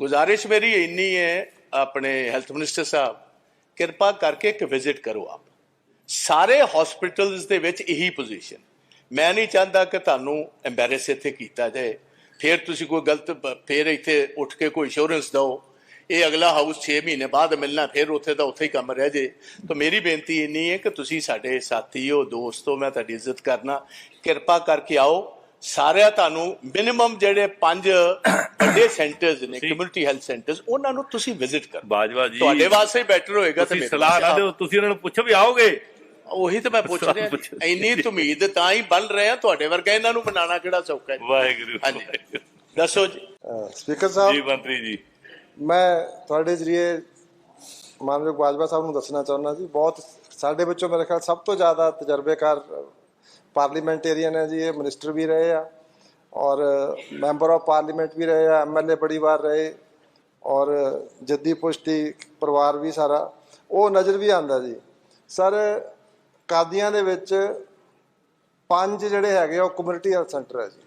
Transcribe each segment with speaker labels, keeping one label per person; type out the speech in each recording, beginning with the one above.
Speaker 1: ਗੁਜ਼ਾਰਿਸ਼ ਮੇਰੀ ਇੰਨੀ ਹੈ, ਆਪਣੇ ਹੈਲਥ ਮਿਨਿਸਟਰ ਸਾਹਿਬ, ਕਿਰਪਾ ਕਰਕੇ ਇੱਕ ਵਿਜ਼ਿਟ ਕਰੋ ਆਪ। ਸਾਰੇ ਹਸਪੀਟਲਸ ਦੇ ਵਿੱਚ ਇਹੀ ਪੋਜੀਸ਼ਨ ਮੈਂ ਨਹੀਂ ਚਾਹੁੰਦਾ ਕਿ ਤੁਹਾਨੂੰ ਐਮਬੈਰੈਸ ਇੱਥੇ ਕੀਤਾ ਜਾਏ। ਫਿਰ ਤੁਸੀਂ ਕੋਈ ਗਲਤ ਫਿਰ ਇੱਥੇ ਉੱਠ ਕੇ ਕੋਈ ਇੰਸ਼ੋਰੈਂਸ ਦਿਓ। ਇਹ ਅਗਲਾ ਹਾਊਸ 6 ਮਹੀਨੇ ਬਾਅਦ ਮਿਲਣਾ, ਫਿਰ ਉੱਥੇ ਦਾ ਉੱਥੇ ਹੀ ਕੰਮ ਰਹਿ ਜੇ। ਤਾਂ ਮੇਰੀ ਬੇਨਤੀ ਇੰਨੀ ਹੈ ਕਿ ਤੁਸੀਂ ਸਾਡੇ ਸਾਥੀ ਹੋ, ਦੋਸਤ ਹੋ, ਮੈਂ ਤੁਹਾਡੀ ਇੱਜ਼ਤ ਕਰਨਾ। ਕਿਰਪਾ ਕਰਕੇ ਆਓ ਸਾਰਿਆਂ ਤੁਹਾਨੂੰ ਮਿਨੀਮਮ ਜਿਹੜੇ ਪੰਜ ਵੱਡੇ ਸੈਂਟਰਸ ਨੇ ਕਮਿਊਨਿਟੀ ਹੈਲਥ ਸੈਂਟਰਸ ਉਹਨਾਂ ਨੂੰ ਤੁਸੀਂ ਵਿਜ਼ਿਟ ਕਰੋ।
Speaker 2: ਬਾਜਵਾ ਜੀ
Speaker 1: ਤੁਹਾਡੇ ਵਾਸਤੇ ਬੈਟਰ ਹੋਏਗਾ ਤੇ
Speaker 2: ਤੁਸੀਂ ਸਲਾਹ ਨਾ ਦਿਓ ਤੁਸੀਂ ਉਹਨਾਂ ਨੂੰ ਪੁੱਛੋ ਵੀ ਆਓਗੇ।
Speaker 1: ਉਹੀ ਤਾਂ ਮੈਂ ਪੁੱਛ ਰਿਹਾ। ਇੰਨੀ ਉਮੀਦ ਤਾਂ ਹੀ ਬਣ ਰਹੇ ਆ ਤੁਹਾਡੇ ਵਰਗਾ ਇਹਨਾਂ ਨੂੰ ਬਣਾਉਣਾ ਕਿਹੜਾ ਸੌਖਾ ਹੈ।
Speaker 2: ਵਾਹਿਗੁਰੂ
Speaker 1: ਹਾਂਜੀ।
Speaker 2: ਵਾਹਿਗੁਰੂ।
Speaker 1: ਦੱਸੋ ਜੀ।
Speaker 3: ਸਪੀਕਰ
Speaker 2: ਜੀ
Speaker 3: ਸਾਹਿਬ
Speaker 2: ਮੰਤਰੀ ਜੀ।
Speaker 3: ਮੈਂ ਤੁਹਾਡੇ ਜਰੀਏ ਮਾਨਯੋਗ ਬਾਜਵਾ ਸਾਹਿਬ ਨੂੰ ਦੱਸਣਾ ਚਾਹੁੰਦਾ ਜੀ। ਬਹੁਤ ਸਾਡੇ ਵਿੱਚੋਂ ਮੇਰੇ ਖਿਆਲ ਸਭ ਤੋਂ ਜ਼ਿਆਦਾ ਤਜਰਬੇਕਾਰ ਪਾਰਲੀਮੈਂਟੇਰੀਅਨ ਹੈ ਜੀ, ਇਹ ਮਿਨਿਸਟਰ ਵੀ ਰਹੇ ਆ ਔਰ ਮੈਂਬਰ ਆਫ ਪਾਰਲੀਮੈਂਟ ਵੀ ਰਹੇ ਆ ਐਮਐਲਏ ਬੜੀ ਵਾਰ ਰਹੇ ਔਰ ਜੱਦੀ ਪੁਸ਼ਤੀ ਪਰਿਵਾਰ ਵੀ ਸਾਰਾ, ਉਹ ਨਜ਼ਰ ਵੀ ਆਂਦਾ ਜੀ। ਸਰ, ਕਾਦੀਆਂ ਦੇ ਵਿੱਚ ਪੰਜ ਜਿਹੜੇ ਹੈਗੇ ਆ, ਉਹ ਕਮਿਊਨਿਟੀ ਹੈਲਥ ਸੈਂਟਰ ਹੈ ਜੀ।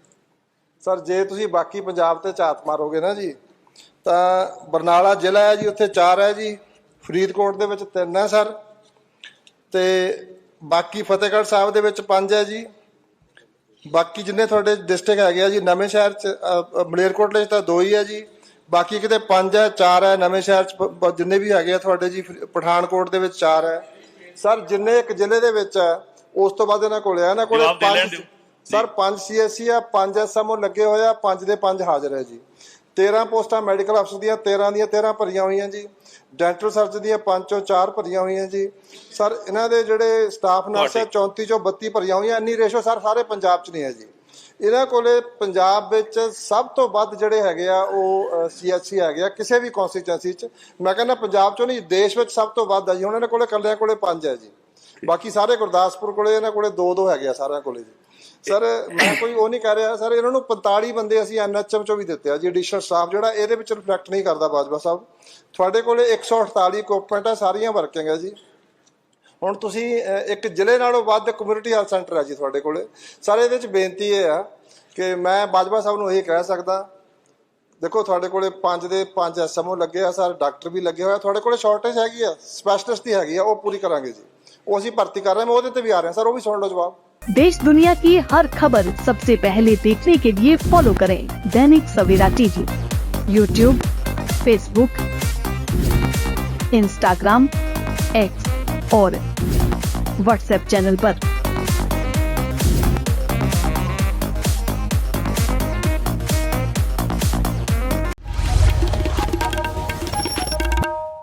Speaker 3: ਸਰ, ਜੇ ਤੁਸੀਂ ਬਾਕੀ ਪੰਜਾਬ ਤੇ ਝਾਤ ਮਾਰੋਗੇ ਨਾ ਜੀ, ਤਾਂ ਬਰਨਾਲਾ ਜ਼ਿਲ੍ਹਾ ਹੈ ਜੀ, ਉੱਥੇ ਚਾਰ ਹੈ ਜੀ, ਫਰੀਦਕੋਟ ਦੇ ਵਿੱਚ ਤਿੰਨ ਹੈ ਸਰ ਤੇ ਬਾਕੀ ਫਤਿਹਗੜ੍ਹ ਸਾਹਿਬ ਦੇ ਵਿੱਚ 5 ਹੈ ਜੀ। ਬਾਕੀ ਜਿੰਨੇ ਤੁਹਾਡੇ ਡਿਸਟ੍ਰਿਕਟ ਹੈਗੇ ਆ ਜੀ ਨਵੇਂ ਸ਼ਹਿਰ ਚ ਅ, ਅ, ਮਲੇਰਕੋਟਲੇ ਚ ਤਾਂ 2 ਹੀ ਹੈ ਜੀ। ਬਾਕੀ ਕਿਤੇ 5 ਹੈ 4 ਹੈ ਨਵੇਂ ਸ਼ਹਿਰ ਚ ਪ- ਪ- ਜਿੰਨੇ ਵੀ ਹੈਗੇ ਆ ਤੁਹਾਡੇ ਜੀ ਪਠਾਨਕੋਟ ਦੇ ਵਿੱਚ 4 ਹੈ। ਸਰ ਜਿੰਨੇ ਇੱਕ ਜ਼ਿਲ੍ਹੇ ਦੇ ਵਿੱਚ ਹੈ ਉਸ ਤੋਂ ਬਾਅਦ ਇਹਨਾਂ ਕੋਲੇ ਆ ਇਹਨਾਂ ਕੋਲੇ
Speaker 2: ਜਵਾਬ ਦੇ ਲੈਣ
Speaker 3: 5
Speaker 2: ਦਿਓ।
Speaker 3: ਸਰ 5 ਸੀਐਸਸੀ ਆ 5 ਐਸਐਮਓ ਲੱਗੇ ਹੋਏ ਆ 5 ਦੇ 5 ਹਾਜ਼ਰ ਹੈ ਜੀ। 13 ਪੋਸਟਾਂ ਮੈਡੀਕਲ ਅਫਸਰ ਦੀਆਂ 13 ਦੀਆਂ 13 ਭਰੀਆਂ ਹੋਈਆਂ ਜੀ। ਡੈਂਟਲ ਸਰਜਨ ਦੀਆਂ 5 ਚੋਂ 4 ਭਰੀਆਂ ਹੋਈਆਂ ਜੀ। ਸਰ ਇਹਨਾਂ ਦੇ ਜਿਹੜੇ ਸਟਾਫ ਨਰਸ ਹੈ 34 ਚੋਂ 32 ਭਰੀਆਂ ਹੋਈਆਂ ਇੰਨੀ ਰੇਸ਼ੋ ਸਰ ਸਾਰੇ ਪੰਜਾਬ 'ਚ ਨਹੀਂ ਹੈ ਜੀ। ਇਹਨਾਂ ਕੋਲੇ ਪੰਜਾਬ ਵਿੱਚ ਸਭ ਤੋਂ ਵੱਧ ਜਿਹੜੇ ਹੈਗੇ ਆ ਉਹ ਸੀਐਚਸੀ ਹੈਗੇ ਆ ਕਿਸੇ ਵੀ ਕਨਸਟੀਚੁਐਂਸੀ 'ਚ। ਮੈਂ ਕਹਿੰਦਾ ਪੰਜਾਬ 'ਚੋਂ ਨਹੀਂ ਦੇਸ਼ ਵਿੱਚ ਸਭ ਤੋਂ ਵੱਧ ਹੈ ਜੀ। ਹੁਣ ਇਹਨਾਂ ਕੋਲੇ ਕੱਲਿਆਂ ਕੋਲੇ 5 ਹੈ ਜੀ। ਬਾਕੀ ਸਾਰੇ ਗੁਰਦਾਸਪੁਰ ਕੋਲੇ ਇਹਨਾਂ ਕੋਲੇ 2-2 ਹੈਗੇ ਆ ਸਾਰਿਆਂ ਕੋਲੇ ਜੀ। ਸਰ, ਮੈਂ ਕੋਈ ਉਹ ਨਹੀਂ ਕਹਿ ਰਿਹਾ। ਸਰ, ਇਹਨਾਂ ਨੂੰ 45 ਬੰਦੇ ਅਸੀਂ ਐਨਐਚਐਮ ਚੋਂ ਵੀ ਦਿੱਤੇ ਆ, ਜੀ ਐਡੀਸ਼ਨਲ ਸਟਾਫ ਜਿਹੜਾ ਇਹਦੇ ਵਿੱਚ ਰਿਫਲੈਕਟ ਨਹੀਂ ਕਰਦਾ ਬਾਜਵਾ ਸਾਹਿਬ। ਤੁਹਾਡੇ ਕੋਲੇ 148 ਇਕਵਿਪਮੈਂਟ ਆ, ਸਾਰੀਆਂ ਵਰਕਿੰਗ ਹੈ ਜੀ। ਹੁਣ ਤੁਸੀਂ ਇੱਕ ਜ਼ਿਲ੍ਹੇ ਨਾਲੋਂ ਵੱਧ ਕਮਿਊਨਿਟੀ ਹੈਲਥ ਸੈਂਟਰ ਹੈ ਜੀ ਤੁਹਾਡੇ ਕੋਲੇ। ਸਰ, ਇਹਦੇ ਵਿੱਚ ਬੇਨਤੀ ਇਹ ਆ ਕਿ ਮੈਂ ਬਾਜਵਾ ਸਾਹਿਬ ਨੂੰ ਇਹ ਕਹਿ ਸਕਦਾ। ਦੇਖੋ, ਤੁਹਾਡੇ ਕੋਲੇ 5 ਦੇ 5 ਐਸਐਮਓ ਲੱਗੇ ਆ, ਸਰ, ਡਾਕਟਰ ਵੀ ਲੱਗੇ ਹੋਏ ਆ। ਤੁਹਾਡੇ ਕੋਲੇ ਸ਼ਾਰਟੇਜ ਹੈਗੀ ਆ ਸਪੈਸ਼ਲਿਸਟ ਦੀ ਹੈਗੀ ਆ, ਉਹ ਪੂਰੀ ਕਰਾਂਗੇ ਜੀ। ਉਹ ਅਸੀਂ ਭਰਤੀ ਕਰ ਰਹੇ ਮੈਂ ਉਹਦੇ ਤੇ ਵੀ ਆ ਰਿਹਾ। ਸਰ, ਉਹ ਵੀ ਸੁਣ ਲਓ ਜਵਾਬ।
Speaker 4: देश दुनिया की हर खबर सबसे पहले देखने के लिए फॉलो करें Dainik Savera TV YouTube Facebook Instagram X और व्हाट्सएप चैनल पर।